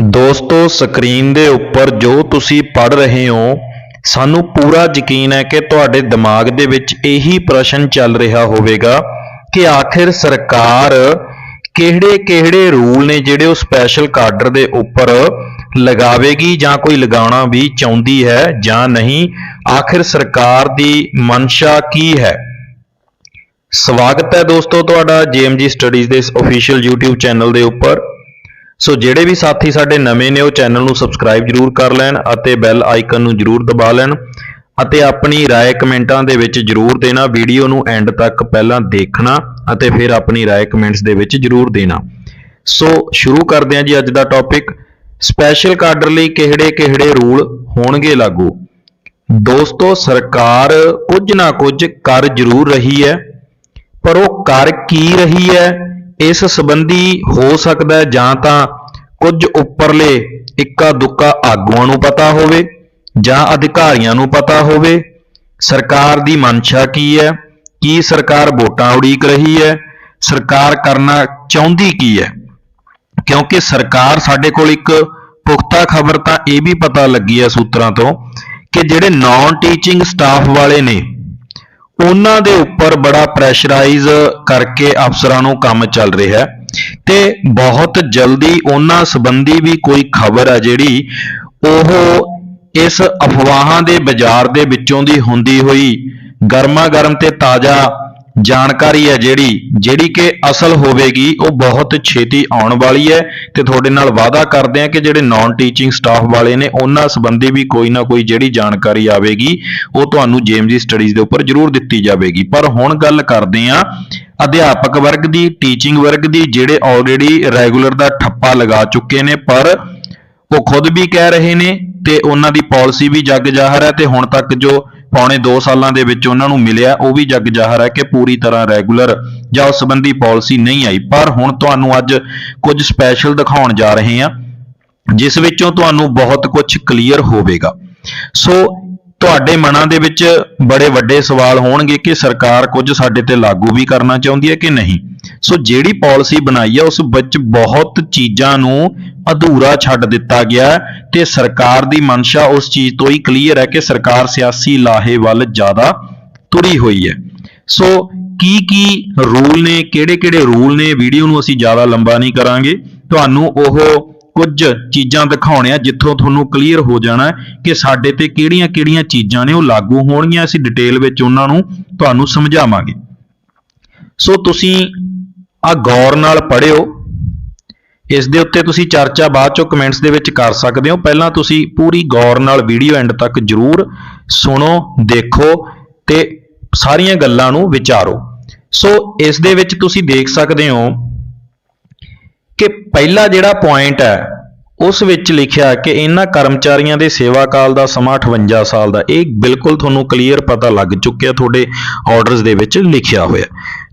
ਦੋਸਤੋ, ਸਕਰੀਨ ਦੇ ਉੱਪਰ ਜੋ ਤੁਸੀਂ ਪੜ੍ਹ ਰਹੇ ਹੋ, ਸਾਨੂੰ ਪੂਰਾ ਯਕੀਨ ਹੈ ਕਿ ਤੁਹਾਡੇ ਦਿਮਾਗ ਦੇ ਵਿੱਚ ਇਹੀ ਪ੍ਰਸ਼ਨ ਚੱਲ ਰਿਹਾ ਹੋਵੇਗਾ ਕਿ ਆਖਿਰ ਸਰਕਾਰ ਕਿਹੜੇ-ਕਿਹੜੇ ਰੂਲ ਨੇ ਜਿਹੜੇ ਉਹ ਸਪੈਸ਼ਲ ਕਾਡਰ ਦੇ ਉੱਪਰ ਲਗਾਵੇਗੀ ਜਾਂ ਕੋਈ ਲਗਾਉਣਾ ਵੀ ਚਾਹੁੰਦੀ ਹੈ ਜਾਂ ਨਹੀਂ? ਆਖਿਰ ਸਰਕਾਰ ਦੀ ਮਨਸ਼ਾ ਕੀ ਹੈ? ਸਵਾਗਤ ਹੈ ਦੋਸਤੋ ਤੁਹਾਡਾ JMG ਸਟੱਡੀਜ਼ ਦੇ ਇਸ ਅਫੀਸ਼ੀਅਲ YouTube ਚੈਨਲ ਦੇ ਉੱਪਰ। ਸੋ ਜਿਹੜੇ ਵੀ ਸਾਥੀ ਸਾਡੇ ਨਵੇਂ ਨੇ ਉਹ ਚੈਨਲ ਨੂੰ ਸਬਸਕ੍ਰਾਈਬ ਜਰੂਰ ਕਰ ਲੈਣ ਅਤੇ ਬੈਲ ਆਈਕਨ ਨੂੰ ਜਰੂਰ ਦਬਾ ਲੈਣ ਅਤੇ ਆਪਣੀ رائے ਕਮੈਂਟਾਂ ਦੇ ਵਿੱਚ ਜਰੂਰ ਦੇਣਾ ਵੀਡੀਓ ਨੂੰ ਐਂਡ ਤੱਕ ਪਹਿਲਾਂ ਦੇਖਣਾ ਅਤੇ ਫਿਰ ਆਪਣੀ رائے ਕਮੈਂਟਸ ਦੇ ਵਿੱਚ ਜਰੂਰ ਦੇਣਾ ਸੋ ਸ਼ੁਰੂ ਕਰਦੇ ਹਾਂ ਜੀ ਅੱਜ ਦਾ ਟੌਪਿਕ ਸਪੈਸ਼ਲ ਕਾਡਰ ਲਈ ਕਿਹੜੇ-ਕਿਹੜੇ ਰੂਲ ਹੋਣਗੇ ਲਾਗੂ ਦੋਸਤੋ ਸਰਕਾਰ ਕੁਝ ਨਾ ਕੁਝ ਕਰ ਜ਼ਰੂਰ ਰਹੀ ਹੈ ਪਰ ਉਹ ਕਰ ਕੀ ਰਹੀ ਹੈ ਇਸ ਸੰਬੰਧੀ ਹੋ ਸਕਦਾ ਹੈ ਜਾਂ ਤਾਂ ਕੁਝ ਉੱਪਰਲੇ ਇੱਕਾ ਦੁੱਕਾ ਆਗੂਆਂ ਨੂੰ ਪਤਾ ਹੋਵੇ ਜਾਂ ਅਧਿਕਾਰੀਆਂ ਨੂੰ ਪਤਾ ਹੋਵੇ। ਸਰਕਾਰ ਦੀ ਮਨਸ਼ਾ ਕੀ ਹੈ? ਕੀ ਸਰਕਾਰ ਵੋਟਾਂ ਉਡੀਕ ਰਹੀ ਹੈ? ਸਰਕਾਰ ਕਰਨਾ ਚਾਹੁੰਦੀ ਕੀ ਹੈ? ਕਿਉਂਕਿ ਸਰਕਾਰ ਸਾਡੇ ਕੋਲ ਇੱਕ ਪੁਖਤਾ ਖਬਰ ਤਾਂ ਇਹ ਵੀ ਪਤਾ ਲੱਗੀ ਹੈ ਸੂਤਰਾਂ ਤੋਂ ਕਿ ਜਿਹੜੇ ਨਾਨ ਟੀਚਿੰਗ ਸਟਾਫ ਵਾਲੇ ਨੇ ਉਹਨਾਂ ਦੇ ਉੱਪਰ ਬੜਾ ਪ੍ਰੈਸ਼ਰਾਈਜ਼ ਕਰਕੇ ਅਫਸਰਾਂ ਨੂੰ ਕੰਮ ਚੱਲ ਰਿਹਾ ਹੈ ਤੇ ਬਹੁਤ ਜਲਦੀ ਉਹਨਾਂ ਸੰਬੰਧੀ ਵੀ ਕੋਈ ਖਬਰ ਹੈ ਜਿਹੜੀ ਉਹ ਇਸ ਅਫਵਾਹਾਂ ਦੇ ਬਾਜ਼ਾਰ ਦੇ ਵਿੱਚੋਂ ਦੀ ਹੁੰਦੀ ਹੋਈ ਗਰਮਾ ਗਰਮ ਤੇ ਤਾਜ਼ਾ ਜਾਣਕਾਰੀ ਹੈ ਜਿਹੜੀ ਜਿਹੜੀ ਕਿ ਅਸਲ ਹੋਵੇਗੀ, ਉਹ ਬਹੁਤ ਛੇਤੀ ਆਉਣ ਵਾਲੀ ਹੈ ਤੇ ਤੁਹਾਡੇ ਨਾਲ ਵਾਅਦਾ ਕਰਦੇ ਹਾਂ ਕਿ ਜਿਹੜੇ ਨਾਨ ਟੀਚਿੰਗ ਸਟਾਫ ਵਾਲੇ ਨੇ, ਉਹਨਾਂ ਸੰਬੰਧੀ ਵੀ ਕੋਈ ਨਾ ਕੋਈ ਜਿਹੜੀ ਜਾਣਕਾਰੀ ਆਵੇਗੀ, ਉਹ ਤੁਹਾਨੂੰ ਜੇਮਜੀ ਸਟੱਡੀਜ਼ ਦੇ ਉੱਪਰ ਜ਼ਰੂਰ ਦਿੱਤੀ ਜਾਵੇਗੀ। ਪਰ ਹੁਣ ਗੱਲ ਕਰਦੇ ਹਾਂ ਅਧਿਆਪਕ ਵਰਗ ਦੀ ਟੀਚਿੰਗ ਵਰਗ ਦੀ, ਜਿਹੜੇ ਆਲਰੇਡੀ ਰੈਗੂਲਰ ਦਾ ਠੱਪਾ ਲਗਾ ਚੁੱਕੇ ਨੇ, ਪਰ ਉਹ ਖੁਦ ਵੀ ਕਹਿ ਰਹੇ ਨੇ ਤੇ ਉਹਨਾਂ ਦੀ ਪਾਲਿਸੀ ਵੀ ਜੱਗ ਜ਼ਾਹਰ ਹੈ ਤੇ ਹੁਣ ਤੱਕ ਜੋ ਪੌਣੇ 2 ਸਾਲਾਂ ਦੇ ਵਿੱਚ ਉਹਨਾਂ ਨੂੰ ਮਿਲਿਆ, ਉਹ ਵੀ ਜੱਗ ਜ਼ਾਹਰ ਹੈ ਕਿ ਪੂਰੀ ਤਰ੍ਹਾਂ ਰੈਗੂਲਰ ਜਾਂ ਉਸ ਸੰਬੰਧੀ ਪਾਲਿਸੀ ਨਹੀਂ ਆਈ। ਪਰ ਹੁਣ ਤੁਹਾਨੂੰ ਅੱਜ ਕੁਝ ਸਪੈਸ਼ਲ ਦਿਖਾਉਣ ਜਾ ਰਹੇ ਹਾਂ, ਜਿਸ ਵਿੱਚੋਂ ਤੁਹਾਨੂੰ ਬਹੁਤ ਕੁਝ ਕਲੀਅਰ ਹੋਵੇਗਾ। ਸੋ ਤੁਹਾਡੇ ਮਨਾਂ ਦੇ ਵਿੱਚ ਬੜੇ ਵੱਡੇ ਸਵਾਲ ਹੋਣਗੇ ਕਿ ਸਰਕਾਰ ਕੁਝ ਸਾਡੇ ਤੇ ਲਾਗੂ ਵੀ ਕਰਨਾ ਚਾਹੁੰਦੀ ਹੈ ਕਿ ਨਹੀਂ। ਸੋ ਜਿਹੜੀ ਪਾਲਿਸੀ ਬਣਾਈ ਹੈ ਉਸ ਵਿੱਚ ਬਹੁਤ ਚੀਜ਼ਾਂ ਨੂੰ ਅਧੂਰਾ ਛੱਡ ਦਿੱਤਾ ਗਿਆ ਹੈ ਤੇ ਸਰਕਾਰ ਦੀ ਮਨਸ਼ਾ ਉਸ ਚੀਜ਼ ਤੋਂ ਹੀ ਕਲੀਅਰ ਹੈ ਕਿ ਸਰਕਾਰ ਸਿਆਸੀ ਲਾਹੇ ਵੱਲ ਜ਼ਿਆਦਾ ਤੁਰੀ ਹੋਈ ਹੈ। ਸੋ ਕੀ ਕੀ ਰੂਲ ਨੇ, ਕਿਹੜੇ ਕਿਹੜੇ ਰੂਲ ਨੇ, ਵੀਡੀਓ ਨੂੰ ਅਸੀਂ ਜ਼ਿਆਦਾ ਲੰਬਾ ਨਹੀਂ ਕਰਾਂਗੇ। ਤੁਹਾਨੂੰ ਉਹ ਕੁਝ ਚੀਜ਼ਾਂ ਦਿਖਾਉਣੀਆਂ ਜਿੱਥੋਂ ਤੁਹਾਨੂੰ ਕਲੀਅਰ ਹੋ ਜਾਣਾ ਕਿ ਸਾਡੇ ਤੇ ਕਿਹੜੀਆਂ-ਕਿਹੜੀਆਂ ਚੀਜ਼ਾਂ ਨੇ ਉਹ ਲਾਗੂ ਹੋਣਗੀਆਂ। ਅਸੀਂ ਡਿਟੇਲ ਵਿੱਚ ਉਹਨਾਂ ਨੂੰ ਤੁਹਾਨੂੰ ਸਮਝਾਵਾਂਗੇ। ਸੋ ਤੁਸੀਂ ਆ ਗੌਰ ਨਾਲ ਪੜ੍ਹਿਓ। ਇਸ ਦੇ ਉੱਤੇ ਤੁਸੀਂ ਚਰਚਾ ਬਾਅਦ ਚੋਂ ਕਮੈਂਟਸ ਦੇ ਵਿੱਚ ਕਰ ਸਕਦੇ ਹੋ। ਪਹਿਲਾਂ ਤੁਸੀਂ ਪੂਰੀ ਗੌਰ ਨਾਲ ਵੀਡੀਓ ਐਂਡ ਤੱਕ ਜਰੂਰ ਸੁਣੋ, ਦੇਖੋ ਤੇ ਸਾਰੀਆਂ ਗੱਲਾਂ ਨੂੰ ਵਿਚਾਰੋ। ਸੋ ਇਸ ਦੇ ਵਿੱਚ ਤੁਸੀਂ ਦੇਖ ਸਕਦੇ ਹੋ ਕਿ ਪਹਿਲਾ ਜਿਹੜਾ ਪੁਆਇੰਟ ਹੈ, ਉਸ ਵਿੱਚ ਲਿਖਿਆ ਕਿ ਇਹਨਾਂ ਕਰਮਚਾਰੀਆਂ ਦੇ ਸੇਵਾ ਕਾਲ ਦਾ ਸਮਾਂ 58 ਸਾਲ ਦਾ। ਇਹ ਬਿਲਕੁਲ ਤੁਹਾਨੂੰ ਕਲੀਅਰ ਪਤਾ ਲੱਗ ਚੁੱਕਿਆ, ਤੁਹਾਡੇ ਆਰਡਰਸ ਦੇ ਵਿੱਚ ਲਿਖਿਆ ਹੋਇਆ।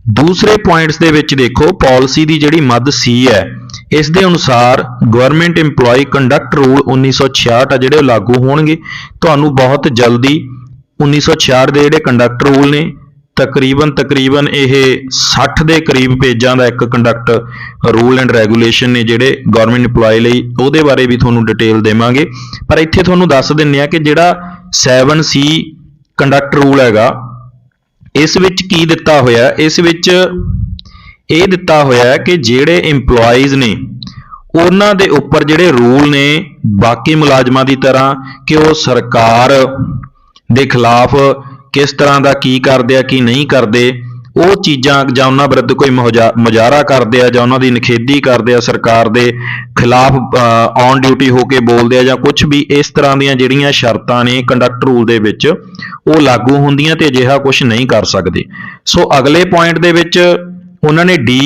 ਦੂਸਰੇ ਪੁਆਇੰਟਸ ਦੇ ਵਿੱਚ ਦੇਖੋ ਪਾਲਿਸੀ ਦੀ ਜਿਹੜੀ ਮੱਦ ਸੀ ਹੈ, ਇਸ ਦੇ ਅਨੁਸਾਰ ਗਵਰਨਮੈਂਟ EMPLOYE ਕੰਡਕਟ ਰੂਲ 1966 ਆ ਜਿਹੜੇ ਉਹ ਲਾਗੂ ਹੋਣਗੇ। ਤੁਹਾਨੂੰ ਬਹੁਤ ਜਲਦੀ 1966 ਦੇ ਜਿਹੜੇ ਕੰਡਕਟ ਰੂਲ ਨੇ, ਤਕਰੀਬਨ ਤਕਰੀਬਨ ਇਹ 60 ਦੇ ਕਰੀਬ ਪੇਜਾਂ ਦਾ ਇੱਕ ਕੰਡਕਟ ਰੂਲ ਐਂਡ ਰੈਗੂਲੇਸ਼ਨ ਨੇ ਜਿਹੜੇ ਗਵਰਨਮੈਂਟ EMPLOYE ਲਈ, ਉਹਦੇ ਬਾਰੇ ਵੀ ਤੁਹਾਨੂੰ ਡਿਟੇਲ ਦੇਵਾਂਗੇ। ਪਰ ਇੱਥੇ ਤੁਹਾਨੂੰ ਦੱਸ ਦਿੰਨੇ ਆ ਕਿ ਜਿਹੜਾ 7C ਕੰਡਕਟ ਰੂਲ ਹੈਗਾ ਇਸ ਵਿੱਚ ਕੀ ਦਿੱਤਾ ਹੋਇਆ? ਇਸ ਵਿੱਚ ਇਹ ਦਿੱਤਾ ਹੋਇਆ ਕਿ ਜਿਹੜੇ EMPLOYEES ਨੇ, ਉਹਨਾਂ ਦੇ ਉੱਪਰ ਜਿਹੜੇ ਰੂਲ ਨੇ ਬਾਕੀ ਮੁਲਾਜ਼ਮਾਂ ਦੀ ਤਰ੍ਹਾਂ ਕਿ ਉਹ ਸਰਕਾਰ ਦੇ ਖਿਲਾਫ ਕਿਸ ਤਰ੍ਹਾਂ ਦਾ ਕੀ ਕਰਦੇ ਆ, ਕੀ ਨਹੀਂ ਕਰਦੇ ਉਹ ਚੀਜ਼ਾਂ ਜਾਂ ਉਹਨਾਂ ਵਿਰੁੱਧ ਕੋਈ ਮੁਹਜਾ- ਮੁਜ਼ਾਹਰਾ ਕਰਦੇ ਆ ਜਾਂ ਉਹਨਾਂ ਦੀ ਨਿਖੇਧੀ ਕਰਦੇ ਆ, ਸਰਕਾਰ ਦੇ ਖਿਲਾਫ ਔਨ ਡਿਊਟੀ ਹੋ ਕੇ ਬੋਲਦੇ ਆ ਜਾਂ ਕੁਝ ਵੀ ਇਸ ਤਰ੍ਹਾਂ ਦੀਆਂ ਜਿਹੜੀਆਂ ਸ਼ਰਤਾਂ ਨੇ ਕੰਡਕਟ ਰੂਲ ਦੇ ਵਿੱਚ, ਉਹ ਲਾਗੂ ਹੁੰਦੀਆਂ ਤੇ ਅਜਿਹਾ ਕੁਝ ਨਹੀਂ ਕਰ ਸਕਦੇ। ਸੋ ਅਗਲੇ ਪੁਆਇੰਟ ਦੇ ਵਿੱਚ ਉਹਨਾਂ ਨੇ the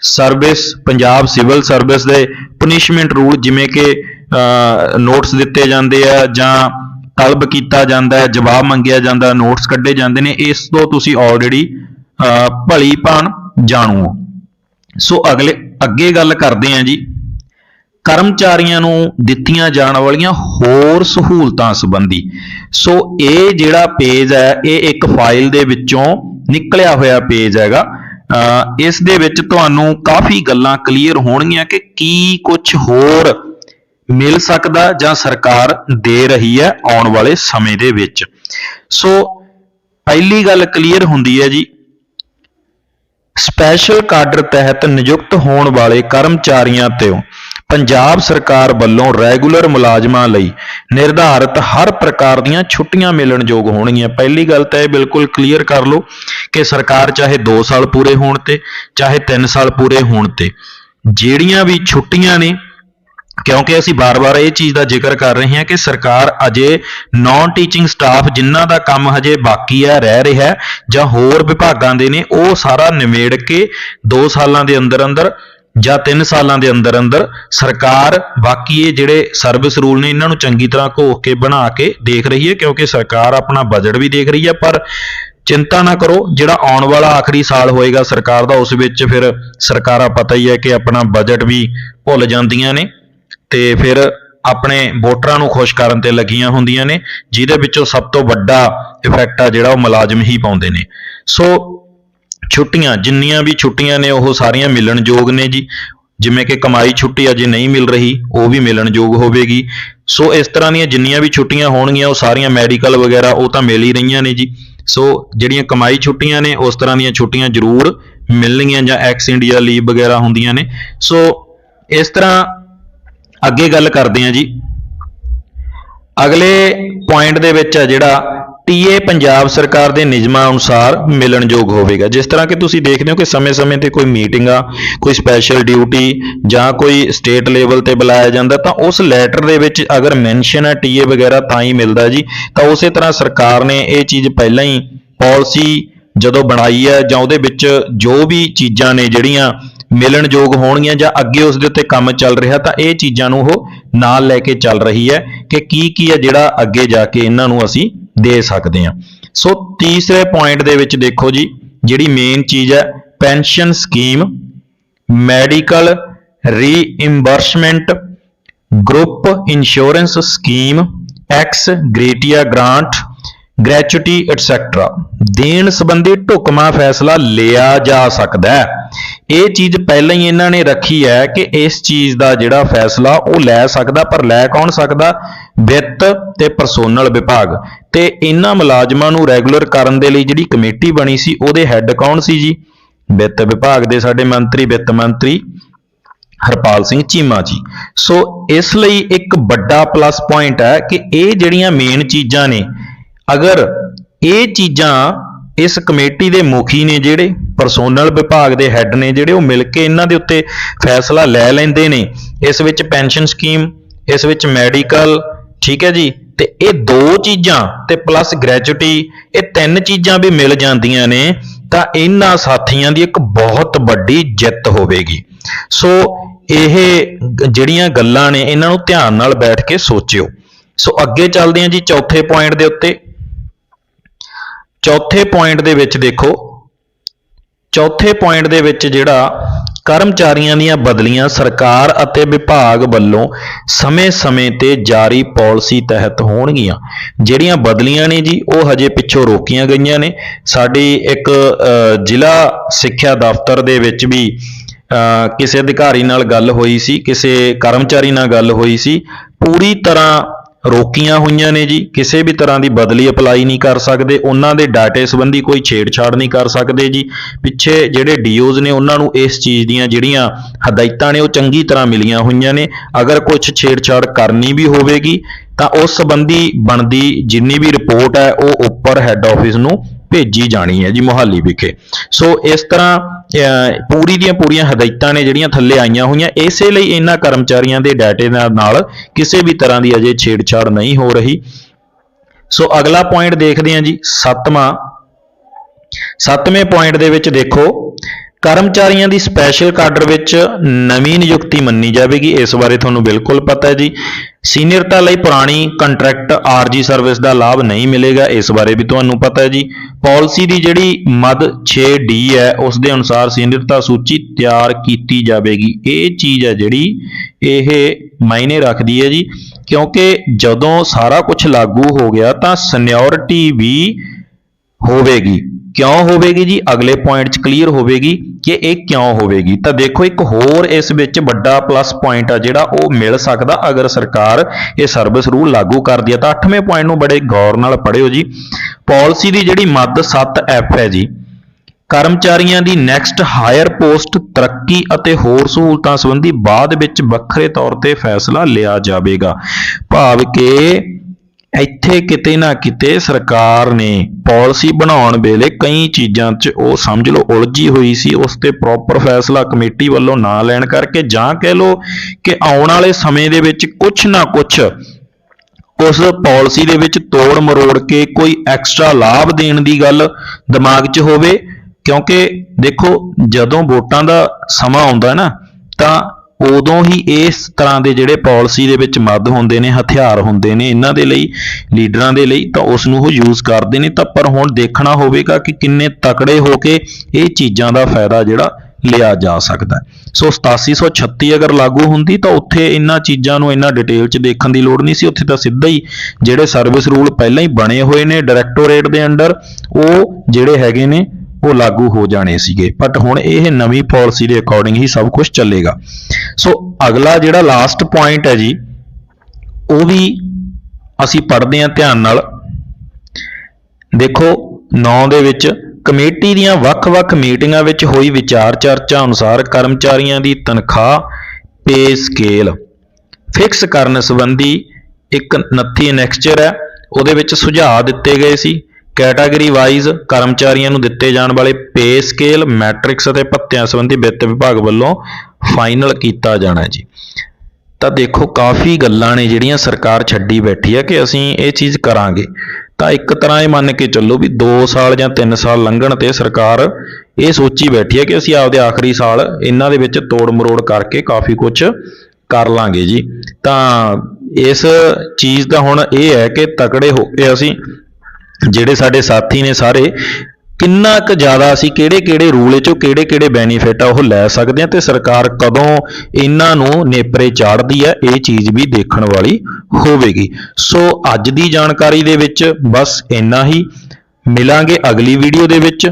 service Punjab civil service ਦੇ ਪਨਿਸ਼ਮੈਂਟ ਰੂਲ ਜਿਵੇਂ ਕਿ ਨੋਟਸ ਦਿੱਤੇ ਜਾਂਦੇ ਆ ਜਾਂ ਤਲਬ ਕੀਤਾ ਜਾਂਦਾ ਹੈ ਜਵਾਬ ਮੰਗਿਆ ਜਾਂਦਾ ਨੋਟਸ ਕੱਢੇ ਜਾਂਦੇ ਨੇ, ਇਸ ਤੋਂ ਤੁਸੀਂ ਆਲਰੇਡੀ ਭਲੀ ਭਾਣ ਜਾਣੂ ਸੋ ਅਗਲੇ, ਅੱਗੇ ਗੱਲ ਕਰਦੇ ਹਾਂ ਜੀ। ਕਰਮਚਾਰੀਆਂ ਨੂੰ ਦਿੱਤੀਆਂ ਜਾਣ ਵਾਲੀਆਂ ਹੋਰ ਸਹੂਲਤਾਂ ਸੰਬੰਧੀ। ਸੋ ਇਹ ਜਿਹੜਾ ਪੇਜ ਹੈ, ਇਹ ਇੱਕ ਫਾਈਲ ਦੇ ਵਿੱਚੋਂ ਨਿਕਲਿਆ ਹੋਇਆ ਪੇਜ ਹੈਗਾ। ਇਸ ਦੇ ਵਿੱਚ ਤੁਹਾਨੂੰ ਕਾਫੀ ਗੱਲਾਂ ਕਲੀਅਰ ਹੋਣਗੀਆਂ ਕਿ ਕੀ ਕੁਝ ਹੋਰ ਮਿਲ ਸਕਦਾ ਜਾਂ ਸਰਕਾਰ ਦੇ ਰਹੀ ਹੈ ਆਉਣ ਵਾਲੇ ਸਮੇਂ ਦੇ ਵਿੱਚ। ਸੋ ਪਹਿਲੀ ਗੱਲ ਕਲੀਅਰ ਹੁੰਦੀ ਹੈ ਜੀ ਸਪੈਸ਼ਲ ਕਾਡਰ ਤਹਿਤ ਨਿਯੁਕਤ ਹੋਣ ਵਾਲੇ ਕਰਮਚਾਰੀਆਂ ਤੋਂ ਪੰਜਾਬ ਸਰਕਾਰ ਵੱਲੋਂ ਰੈਗੂਲਰ ਮੁਲਾਜ਼ਮਾਂ ਲਈ ਨਿਰਧਾਰਤ ਹਰ ਪ੍ਰਕਾਰ ਦੀਆਂ ਛੁੱਟੀਆਂ ਮਿਲਣਯੋਗ ਹੋਣਗੀਆਂ। ਪਹਿਲੀ ਗੱਲ ਤਾਂ ਇਹ ਬਿਲਕੁਲ ਕਲੀਅਰ ਕਰ ਲਓ ਕਿ ਸਰਕਾਰ ਚਾਹੇ 2 ਸਾਲ ਪੂਰੇ ਹੋਣ ਤੇ, ਚਾਹੇ 3 ਸਾਲ ਪੂਰੇ ਹੋਣ ਤੇ, ਜਿਹੜੀਆਂ ਵੀ ਛੁੱਟੀਆਂ ਨੇ ਕਿਉਂਕਿ ਅਸੀਂ ਬਾਰ-ਬਾਰ ਇਹ ਚੀਜ਼ ਦਾ ਜ਼ਿਕਰ ਕਰ ਰਹੇ ਹਾਂ ਕਿ ਸਰਕਾਰ ਅਜੇ ਨਾਨ ਟੀਚਿੰਗ ਸਟਾਫ ਜਿਨ੍ਹਾਂ ਦਾ ਕੰਮ ਹਜੇ ਬਾਕੀ ਹੈ ਰਹਿ ਰਿਹਾ ਜਾਂ ਹੋਰ ਵਿਭਾਗਾਂ ਦੇ ਨੇ, ਉਹ ਸਾਰਾ ਨਿਮੇੜ ਕੇ 2 ਸਾਲਾਂ ਦੇ ਅੰਦਰ ਅੰਦਰ ਜਾਂ 3 ਸਾਲਾਂ ਦੇ ਅੰਦਰ ਅੰਦਰ ਸਰਕਾਰ ਬਾਕੀ ਇਹ ਜਿਹੜੇ ਸਰਵਿਸ ਰੂਲ ਨੇ, ਇਹਨਾਂ ਨੂੰ ਚੰਗੀ ਤਰ੍ਹਾਂ ਘੋਖ ਕੇ, ਬਣਾ ਕੇ ਦੇਖ ਰਹੀ ਹੈ, ਕਿਉਂਕਿ ਸਰਕਾਰ ਆਪਣਾ ਬਜਟ ਵੀ ਦੇਖ ਰਹੀ ਹੈ, ਪਰ ਚਿੰਤਾ ਨਾ ਕਰੋ, ਜਿਹੜਾ ਆਉਣ ਵਾਲਾ ਆਖਰੀ ਸਾਲ ਹੋਏਗਾ ਸਰਕਾਰ ਦਾ, ਉਸ ਵਿੱਚ ਫਿਰ ਸਰਕਾਰਾਂ ਪਤਾ ਹੀ ਹੈ ਕਿ ਆਪਣਾ ਬਜਟ ਵੀ ਭੁੱਲ ਜਾਂਦੀਆਂ ਨੇ। ਤੇ ਫਿਰ ਆਪਣੇ ਵੋਟਰਾਂ ਨੂੰ ਖੁਸ਼ ਕਰਨ ਤੇ ਲੱਗੀਆਂ ਹੁੰਦੀਆਂ ਨੇ, ਜਿਹਦੇ ਵਿੱਚੋਂ ਸਭ ਤੋਂ ਵੱਡਾ ਇਫੈਕਟ ਆ ਜਿਹੜਾ ਉਹ ਮੁਲਾਜ਼ਮ ਹੀ ਪਾਉਂਦੇ ਨੇ। ਸੋ ਛੁੱਟੀਆਂ, ਜਿੰਨੀਆਂ ਵੀ ਛੁੱਟੀਆਂ ਨੇ ਉਹ ਸਾਰੀਆਂ ਮਿਲਣਯੋਗ ਨੇ ਜੀ। ਜਿਵੇਂ ਕਿ ਕਮਾਈ ਛੁੱਟੀ ਅਜੇ ਨਹੀਂ ਮਿਲ ਰਹੀ, ਉਹ ਵੀ ਮਿਲਣਯੋਗ ਹੋਵੇਗੀ। ਸੋ ਇਸ ਤਰ੍ਹਾਂ ਦੀਆਂ ਜਿੰਨੀਆਂ ਵੀ ਛੁੱਟੀਆਂ ਹੋਣਗੀਆਂ, ਉਹ ਸਾਰੀਆਂ ਮੈਡੀਕਲ ਵਗੈਰਾ ਉਹ ਤਾਂ ਮਿਲ ਹੀ ਰਹੀਆਂ ਨੇ ਜੀ। ਸੋ ਜਿਹੜੀਆਂ ਕਮਾਈ ਛੁੱਟੀਆਂ ਨੇ, ਉਸ ਤਰ੍ਹਾਂ ਦੀਆਂ ਛੁੱਟੀਆਂ ਜ਼ਰੂਰ ਮਿਲਣਗੀਆਂ ਜਾਂ ਐਕਸ ਇੰਡੀਆ ਲੀਵ ਵਗੈਰਾ ਹੁੰਦੀਆਂ ਨੇ। ਸੋ ਇਸ ਤਰ੍ਹਾਂ ਅੱਗੇ ਗੱਲ ਕਰਦੇ ਹਾਂ ਜੀ। ਅਗਲੇ ਪੁਆਇੰਟ ਦੇ ਵਿੱਚ ਆ ਜਿਹੜਾ ਟੀਏ ਪੰਜਾਬ ਸਰਕਾਰ ਦੇ ਨਿਯਮਾਂ ਅਨੁਸਾਰ ਮਿਲਣਯੋਗ ਹੋਵੇਗਾ। ਜਿਸ ਤਰ੍ਹਾਂ ਕਿ ਤੁਸੀਂ ਦੇਖਦੇ ਹੋ ਕਿ ਸਮੇਂ-ਸਮੇਂ ਤੇ ਕੋਈ ਮੀਟਿੰਗ ਆ, ਕੋਈ ਸਪੈਸ਼ਲ ਡਿਊਟੀ ਜਾਂ ਕੋਈ ਸਟੇਟ ਲੈਵਲ ਤੇ ਬੁਲਾਇਆ ਜਾਂਦਾ, ਤਾਂ ਉਸ ਲੈਟਰ ਦੇ ਵਿੱਚ ਅਗਰ ਮੈਂਸ਼ਨ ਹੈ ਟੀਏ ਵਗੈਰਾ ਤਾਂ ਹੀ ਮਿਲਦਾ ਜੀ। ਤਾਂ ਉਸੇ ਤਰ੍ਹਾਂ ਸਰਕਾਰ ਨੇ ਇਹ ਚੀਜ਼ ਪਹਿਲਾਂ ਹੀ ਪਾਲਿਸੀ ਜਦੋਂ ਬਣਾਈ ਹੈ ਜਾਂ ਉਹਦੇ ਵਿੱਚ ਜੋ ਵੀ ਚੀਜ਼ਾਂ ਨੇ ਜਿਹੜੀਆਂ ਮਿਲਣਯੋਗ ਹੋਣਗੀਆਂ ਜਾਂ ਅੱਗੇ ਉਸ ਦੇ ਉੱਤੇ ਕੰਮ ਚੱਲ ਰਿਹਾ ਤਾਂ ਇਹ ਚੀਜ਼ਾਂ ਨੂੰ ਉਹ ਨਾਲ ਲੈ ਕੇ ਚੱਲ ਰਹੀ ਹੈ ਕਿ ਕੀ ਕੀ ਹੈ ਜਿਹੜਾ ਅੱਗੇ ਜਾ ਕੇ ਇਹਨਾਂ ਨੂੰ ਅਸੀਂ ਦੇ ਸਕਦੇ ਹਾਂ। ਸੋ ਤੀਸਰੇ ਪੁਆਇੰਟ ਦੇ ਵਿੱਚ ਦੇਖੋ ਜੀ, ਜਿਹੜੀ ਮੇਨ ਚੀਜ਼ ਹੈ pension scheme medical reimbursement group insurance scheme ex gratia grant gratuity etcetera ਦੇਣ ਸੰਬੰਧੀ ਢੁਕਵਾਂ ਫੈਸਲਾ ਲਿਆ ਜਾ ਸਕਦਾ ਹੈ। ਇਹ ਚੀਜ਼ ਪਹਿਲਾਂ ਹੀ ਇਹਨਾਂ ਨੇ ਰੱਖੀ ਹੈ ਕਿ ਇਸ ਚੀਜ਼ ਦਾ ਜਿਹੜਾ ਫੈਸਲਾ ਉਹ ਲੈ ਸਕਦਾ, ਪਰ ਲੈ ਕੌਣ ਸਕਦਾ? ਵਿੱਤ ਤੇ ਪਰਸੋਨਲ ਵਿਭਾਗ। ਤੇ ਇਹਨਾਂ ਮੁਲਾਜ਼ਮਾਂ ਨੂੰ ਰੈਗੂਲਰ ਕਰਨ ਦੇ ਲਈ ਜਿਹੜੀ ਕਮੇਟੀ ਬਣੀ ਸੀ, ਉਹਦੇ ਹੈੱਡ ਕੌਣ ਸੀ ਜੀ? ਵਿੱਤ ਵਿਭਾਗ ਦੇ ਸਾਡੇ ਮੰਤਰੀ, ਵਿੱਤ ਮੰਤਰੀ ਹਰਪਾਲ ਸਿੰਘ ਚੀਮਾ ਜੀ। ਸੋ ਇਸ ਲਈ ਇੱਕ ਵੱਡਾ ਪਲੱਸ ਪੁਆਇੰਟ ਹੈ ਕਿ ਇਹ ਜਿਹੜੀਆਂ ਮੇਨ ਚੀਜ਼ਾਂ ਨੇ ਅਗਰ ਇਹ ਚੀਜ਼ਾਂ ਇਸ ਕਮੇਟੀ ਦੇ ਮੁਖੀ ਨੇ ਜਿਹੜੇ ਪਰਸੋਨਲ ਵਿਭਾਗ ਦੇ ਹੈੱਡ ਨੇ ਜਿਹੜੇ, ਉਹ ਮਿਲ ਕੇ ਇਹਨਾਂ ਦੇ ਉੱਤੇ ਫੈਸਲਾ ਲੈ ਲੈਂਦੇ ਨੇ, ਇਸ ਵਿੱਚ ਪੈਨਸ਼ਨ ਸਕੀਮ ਇਸ ਵਿੱਚ ਮੈਡੀਕਲ, ਠੀਕ ਹੈ ਜੀ, ਤੇ ਇਹ ਦੋ ਚੀਜ਼ਾਂ, ਤੇ ਪਲੱਸ ਗ੍ਰੈਚੁਟੀ ਇਹ ਤਿੰਨ ਚੀਜ਼ਾਂ ਵੀ ਮਿਲ ਜਾਂਦੀਆਂ ਨੇ, ਤਾਂ ਇਹਨਾਂ ਸਾਥੀਆਂ ਦੀ ਇੱਕ ਬਹੁਤ ਵੱਡੀ ਜਿੱਤ ਹੋਵੇਗੀ। ਸੋ ਇਹ ਜਿਹੜੀਆਂ ਗੱਲਾਂ ਨੇ, ਇਹਨਾਂ ਨੂੰ ਧਿਆਨ ਨਾਲ ਬੈਠ ਕੇ ਸੋਚਿਓ। ਸੋ ਅੱਗੇ ਚੱਲਦੇ ਹਾਂ ਜੀ, ਚੌਥੇ ਪੁਆਇੰਟ ਦੇ ਉੱਤੇ। ਚੌਥੇ ਪੁਆਇੰਟ ਦੇ ਵਿੱਚ ਦੇਖੋ। ਚੌਥੇ ਪੁਆਇੰਟ ਦੇ ਵਿੱਚ ਜਿਹੜਾ ਕਰਮਚਾਰੀਆਂ ਦੀਆਂ ਬਦਲੀਆਂ ਸਰਕਾਰ ਅਤੇ ਵਿਭਾਗ ਵੱਲੋਂ ਸਮੇਂ-ਸਮੇਂ ਤੇ ਜਾਰੀ ਪਾਲਿਸੀ ਤਹਿਤ ਹੋਣਗੀਆਂ। ਜਿਹੜੀਆਂ ਬਦਲੀਆਂ ਨੇ ਜੀ, ਉਹ ਹਜੇ ਪਿੱਛੋਂ ਰੋਕੀਆਂ ਗਈਆਂ ਨੇ। ਸਾਡੀ ਇੱਕ ਜ਼ਿਲ੍ਹਾ ਸਿੱਖਿਆ ਦਫ਼ਤਰ ਦੇ ਵਿੱਚ ਵੀ ਕਿਸੇ ਅਧਿਕਾਰੀ ਨਾਲ ਗੱਲ ਹੋਈ ਸੀ, ਕਿਸੇ ਕਰਮਚਾਰੀ ਨਾਲ ਗੱਲ ਹੋਈ ਸੀ। ਪੂਰੀ ਤਰ੍ਹਾਂ ਰੋਕੀਆਂ ਹੋਈਆਂ ਨੇ ਜੀ। ਕਿਸੇ ਵੀ ਤਰ੍ਹਾਂ ਦੀ ਬਦਲੀ ਅਪਲਾਈ ਨਹੀਂ ਕਰ ਸਕਦੇ। ਉਹਨਾਂ ਦੇ ਡਾਟੇ ਸੰਬੰਧੀ ਕੋਈ ਛੇੜਛਾੜ ਨਹੀਂ ਕਰ ਸਕਦੇ ਜੀ। ਪਿੱਛੇ ਜਿਹੜੇ ਡੀਓਜ਼ ਨੇ, ਉਹਨਾਂ ਨੂੰ ਇਸ ਚੀਜ਼ ਦੀਆਂ ਜਿਹੜੀਆਂ ਹਦਾਇਤਾਂ ਨੇ, ਉਹ ਚੰਗੀ ਤਰ੍ਹਾਂ ਮਿਲੀਆਂ ਹੋਈਆਂ ਨੇ। ਅਗਰ ਕੁਝ ਛੇੜਛਾੜ ਕਰਨੀ ਵੀ ਹੋਵੇਗੀ, ਤਾਂ ਉਸ ਸੰਬੰਧੀ ਬਣਦੀ ਜਿੰਨੀ ਵੀ ਰਿਪੋਰਟ ਹੈ, ਉਹ ਉੱਪਰ ਹੈੱਡ ਆਫਿਸ ਨੂੰ ਭੇਜੀ ਜਾਣੀ ਹੈ ਜੀ ਮੁਹਾਲੀ ਵਿਖੇ। ਸੋ ਇਸ ਤਰ੍ਹਾਂ ਪੂਰੀ ਦੀਆਂ ਪੂਰੀਆਂ ਹਦਾਇਤਾਂ ਨੇ ਜਿਹੜੀਆਂ ਥੱਲੇ ਆਈਆਂ ਹੋਈਆਂ, ਇਸੇ ਲਈ ਇਹਨਾਂ ਕਰਮਚਾਰੀਆਂ ਦੇ ਡਾਟੇ ਨਾਲ ਕਿਸੇ ਵੀ ਤਰ੍ਹਾਂ ਦੀ ਅਜੇ ਛੇੜਛਾੜ ਨਹੀਂ ਹੋ ਰਹੀ। ਸੋ ਅਗਲਾ ਪੁਆਇੰਟ ਦੇਖਦੇ ਹਾਂ ਜੀ, ਸੱਤਵਾਂ। ਸੱਤਵੇਂ ਪੁਆਇੰਟ ਦੇ ਵਿੱਚ ਦੇਖੋ ਕਰਮਚਾਰੀਆਂ ਦੀ ਸਪੈਸ਼ਲ ਕਾਡਰ ਵਿੱਚ ਨਵੀਂ ਨਿਯੁਕਤੀ ਮੰਨੀ ਜਾਵੇਗੀ, ਇਸ ਬਾਰੇ ਤੁਹਾਨੂੰ ਬਿਲਕੁਲ ਪਤਾ ਹੈ ਜੀ। ਸੀਨੀਅਰਤਾ ਲਈ ਪੁਰਾਣੀ ਕੰਟਰੈਕਟ ਆਰਜੀ ਸਰਵਿਸ ਦਾ ਲਾਭ ਨਹੀਂ ਮਿਲੇਗਾ, ਇਸ ਬਾਰੇ ਵੀ ਤੁਹਾਨੂੰ ਪਤਾ ਹੈ ਜੀ। ਪਾਲਿਸੀ ਦੀ ਜਿਹੜੀ ਮਦ 6D ਹੈ, ਉਸ ਦੇ ਅਨੁਸਾਰ ਸੀਨੀਅਰਤਾ ਸੂਚੀ ਤਿਆਰ ਕੀਤੀ ਜਾਵੇਗੀ। ਇਹ ਚੀਜ਼ ਹੈ ਜਿਹੜੀ ਇਹ ਮਾਇਨੇ ਰੱਖਦੀ ਹੈ ਜੀ, ਕਿਉਂਕਿ ਜਦੋਂ ਸਾਰਾ ਕੁਝ ਲਾਗੂ ਹੋ ਗਿਆ ਤਾਂ ਸੀਨੀਅਰਿਟੀ ਵੀ ਹੋਵੇਗੀ। ਕਿਉਂ ਹੋਵੇਗੀ ਜੀ? ਅਗਲੇ ਪੁਆਇੰਟ 'ਚ ਕਲੀਅਰ ਹੋਵੇਗੀ ਕਿ ਇਹ ਕਿਉਂ ਹੋਵੇਗੀ। ਤਾਂ ਦੇਖੋ ਇੱਕ ਹੋਰ ਇਸ ਵਿੱਚ ਵੱਡਾ ਪਲੱਸ ਪੁਆਇੰਟ ਆ ਜਿਹੜਾ ਉਹ ਮਿਲ ਸਕਦਾ ਅਗਰ ਸਰਕਾਰ ਇਹ ਸਰਵਿਸ ਰੂਲ ਲਾਗੂ ਕਰਦੀ ਹੈ ਤਾਂ 8ਵੇਂ ਪੁਆਇੰਟ ਨੂੰ ਬੜੇ ਗੌਰ ਨਾਲ ਪੜ੍ਹਿਓ ਜੀ। ਪਾਲਿਸੀ ਦੀ ਜਿਹੜੀ ਮੱਦ 7F ਹੈ ਜੀ, ਕਰਮਚਾਰੀਆਂ ਦੀ ਨੈਕਸਟ ਹਾਇਰ ਪੋਸਟ ਤਰੱਕੀ ਅਤੇ ਹੋਰ ਸਹੂਲਤਾਂ ਸੰਬੰਧੀ ਬਾਅਦ ਵਿੱਚ ਵੱਖਰੇ ਤੌਰ ਤੇ ਫੈਸਲਾ ਲਿਆ ਜਾਵੇਗਾ। ਭਾਵ ਕਿ ਇੱਥੇ ਕਿਤੇ ਨਾ ਕਿਤੇ ਸਰਕਾਰ ਨੇ ਪਾਲਿਸੀ ਬਣਾਉਣ ਵੇਲੇ ਕਈ ਚੀਜ਼ਾਂ 'ਚ ਉਹ ਸਮਝ ਲਓ ਉਲਝੀ ਹੋਈ ਸੀ, ਉਸ ਤੇ ਪ੍ਰੋਪਰ ਫੈਸਲਾ ਕਮੇਟੀ ਵੱਲੋਂ ਨਾ ਲੈਣ ਕਰਕੇ ਜਾਂ ਕਹਿ ਲਓ ਕਿ ਆਉਣ ਵਾਲੇ ਸਮੇਂ ਦੇ ਵਿੱਚ ਕੁਝ ਨਾ ਕੁਝ ਉਸ ਪਾਲਿਸੀ ਦੇ ਵਿੱਚ ਤੋੜ ਮਰੋੜ ਕੇ ਕੋਈ ਐਕਸਟਰਾ ਲਾਭ ਦੇਣ ਦੀ ਗੱਲ ਦਿਮਾਗ 'ਚ ਹੋਵੇ, ਕਿਉਂਕਿ ਦੇਖੋ ਜਦੋਂ ਵੋਟਾਂ ਦਾ ਸਮਾਂ ਆਉਂਦਾ ਨਾ, ਤਾਂ ਉਦੋਂ ਹੀ ਇਸ ਤਰ੍ਹਾਂ ਦੇ ਜਿਹੜੇ ਪਾਲਿਸੀ ਦੇ ਵਿੱਚ ਮੱਦ ਹੁੰਦੇ ਨੇ, ਹਥਿਆਰ ਹੁੰਦੇ ਨੇ, ਇਹਨਾਂ ਦੇ ਲਈ, ਲੀਡਰਾਂ ਦੇ ਲਈ ਤਾਂ ਉਸ ਨੂੰ ਉਹ ਯੂਜ਼ ਕਰਦੇ ਨੇ ਤਾਂ ਪਰ ਹੁਣ ਦੇਖਣਾ ਹੋਵੇਗਾ ਕਿ ਕਿੰਨੇ ਤਕੜੇ ਹੋ ਕੇ ਇਹ ਚੀਜ਼ਾਂ ਦਾ ਫਾਇਦਾ ਜਿਹੜਾ ਲਿਆ ਜਾ ਸਕਦਾ ਹੈ। ਸੋ 8736 ਅਗਰ ਲਾਗੂ ਹੁੰਦੀ ਤਾਂ ਉੱਥੇ ਇਹਨਾਂ ਚੀਜ਼ਾਂ ਨੂੰ ਇੰਨਾ ਡਿਟੇਲ 'ਚ ਦੇਖਣ ਦੀ ਲੋੜ ਨਹੀਂ ਸੀ ਉੱਥੇ ਤਾਂ ਸਿੱਧਾ ਹੀ ਜਿਹੜੇ ਸਰਵਿਸ ਰੂਲ ਪਹਿਲਾਂ ਹੀ ਬਣੇ ਹੋਏ ਨੇ ਡਾਇਰੈਕਟੋਰੇਟ ਦੇ ਅੰਡਰ, ਉਹ ਜਿਹੜੇ ਹੈਗੇ ਨੇ ਉਹ ਲਾਗੂ ਹੋ ਜਾਣੇ ਸੀਗੇ। ਬਟ ਹੁਣ ਇਹ ਨਵੀਂ ਪਾਲਿਸੀ ਦੇ ਅਕੋਰਡਿੰਗ ਹੀ ਸਭ ਕੁਝ ਚੱਲੇਗਾ। ਸੋ ਅਗਲਾ ਜਿਹੜਾ ਲਾਸਟ ਪੁਆਇੰਟ ਹੈ ਜੀ, ਉਹ ਵੀ ਅਸੀਂ ਪੜ੍ਹਦੇ ਹਾਂ ਧਿਆਨ ਨਾਲ। ਦੇਖੋ 9 ਦੇ ਵਿੱਚ ਕਮੇਟੀ ਦੀਆਂ ਵੱਖ-ਵੱਖ ਮੀਟਿੰਗਾਂ ਵਿੱਚ ਹੋਈ ਵਿਚਾਰ ਚਰਚਾ ਅਨੁਸਾਰ ਕਰਮਚਾਰੀਆਂ ਦੀ ਤਨਖਾਹ ਪੇ ਸਕੇਲ ਫਿਕਸ ਕਰਨ ਸੰਬੰਧੀ ਇੱਕ 29 ਐਨੈਕਸਚਰ ਹੈ। ਉਹਦੇ ਵਿੱਚ ਸੁਝਾਅ ਦਿੱਤੇ ਗਏ ਸੀ। ਕੈਟਾਗਰੀ ਵਾਈਜ਼ ਕਰਮਚਾਰੀਆਂ ਨੂੰ ਦਿੱਤੇ ਜਾਣ ਵਾਲੇ ਪੇ ਸਕੇਲ, ਮੈਟ੍ਰਿਕਸ ਅਤੇ ਭੱਤਿਆਂ ਸੰਬੰਧੀ ਵਿੱਤ ਵਿਭਾਗ ਵੱਲੋਂ ਫਾਈਨਲ ਕੀਤਾ ਜਾਣਾ ਜੀ। ਤਾਂ ਦੇਖੋ, ਕਾਫੀ ਗੱਲਾਂ ਨੇ ਜਿਹੜੀਆਂ ਸਰਕਾਰ ਛੱਡੀ ਬੈਠੀ ਹੈ ਕਿ ਅਸੀਂ ਇਹ ਚੀਜ਼ ਕਰਾਂਗੇ। ਤਾਂ ਇੱਕ ਤਰ੍ਹਾਂ ਇਹ ਮੰਨ ਕੇ ਚੱਲੋ ਵੀ 2 ਸਾਲ ਜਾਂ 3 ਸਾਲ ਲੰਘਣ ਤੇ ਸਰਕਾਰ ਇਹ ਸੋਚੀ ਬੈਠੀ ਹੈ ਕਿ ਅਸੀਂ ਆਪਦੇ ਆਖਰੀ ਸਾਲ ਇਹਨਾਂ ਦੇ ਵਿੱਚ ਤੋੜ ਮਰੋੜ ਕਰਕੇ ਕਾਫੀ ਕੁਝ ਕਰ ਲਾਂਗੇ ਜੀ। ਤਾਂ ਇਸ ਚੀਜ਼ ਦਾ ਹੁਣ ਇਹ ਹੈ ਕਿ ਤਕੜੇ ਹੋ ਕੇ ਅਸੀਂ ਜਿਹੜੇ ਸਾਡੇ ਸਾਥੀ ਨੇ ਸਾਰੇ ਕਿੰਨਾ ਕੁ ਜ਼ਿਆਦਾ ਅਸੀਂ ਕਿਹੜੇ ਕਿਹੜੇ ਰੂਲ ਚੋਂ ਕਿਹੜੇ ਕਿਹੜੇ ਬੈਨੀਫਿਟ ਆ ਉਹ ਲੈ ਸਕਦੇ ਆ ਤੇ ਸਰਕਾਰ ਕਦੋਂ ਇਹਨਾਂ ਨੂੰ ਨੇਪਰੇ ਚਾੜਦੀ ਹੈ ਇਹ ਚੀਜ਼ ਵੀ ਦੇਖਣ ਵਾਲੀ ਹੋਵੇਗੀ ਸੋ ਅੱਜ ਦੀ ਜਾਣਕਾਰੀ ਦੇ ਵਿੱਚ ਬਸ ਇੰਨਾ ਹੀ ਮਿਲਾਂਗੇ ਅਗਲੀ ਵੀਡੀਓ ਦੇ ਵਿੱਚ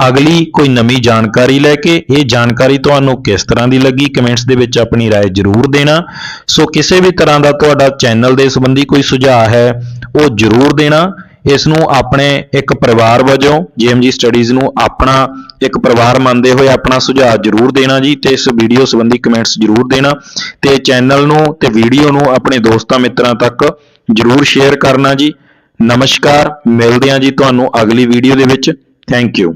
ਅਗਲੀ ਕੋਈ ਨਵੀਂ ਜਾਣਕਾਰੀ ਲੈ ਕੇ ਇਹ ਜਾਣਕਾਰੀ ਤੁਹਾਨੂੰ ਕਿਸ ਤਰ੍ਹਾਂ ਦੀ ਲੱਗੀ ਕਮੈਂਟਸ ਦੇ ਵਿੱਚ ਆਪਣੀ رائے ਜ਼ਰੂਰ ਦੇਣਾ ਸੋ ਕਿਸੇ ਵੀ ਤਰ੍ਹਾਂ ਦਾ ਤੁਹਾਡਾ ਚੈਨਲ ਦੇ ਸੰਬੰਧੀ ਕੋਈ ਸੁਝਾਅ ਹੈ ਉਹ ਜ਼ਰੂਰ ਦੇਣਾ ਇਸ ਨੂੰ ਆਪਣੇ ਇੱਕ ਪਰਿਵਾਰ ਵਜੋਂ ਜੀਐਮਜੀ ਸਟੱਡੀਜ਼ ਨੂੰ ਆਪਣਾ ਇੱਕ ਪਰਿਵਾਰ ਮੰਨਦੇ ਹੋਏ ਆਪਣਾ ਸੁਝਾਅ ਜ਼ਰੂਰ ਦੇਣਾ ਜੀ ਤੇ ਇਸ ਵੀਡੀਓ ਸੰਬੰਧੀ ਕਮੈਂਟਸ ਜ਼ਰੂਰ ਦੇਣਾ ਤੇ ਚੈਨਲ ਨੂੰ ਤੇ ਵੀਡੀਓ ਨੂੰ ਆਪਣੇ ਦੋਸਤਾਂ ਮਿੱਤਰਾਂ ਤੱਕ ਜ਼ਰੂਰ ਸ਼ੇਅਰ ਕਰਨਾ ਜੀ। ਨਮਸਕਾਰ, ਮਿਲਦੇ ਹਾਂ ਜੀ ਤੁਹਾਨੂੰ ਅਗਲੀ ਵੀਡੀਓ ਦੇ ਵਿੱਚ। Thank you.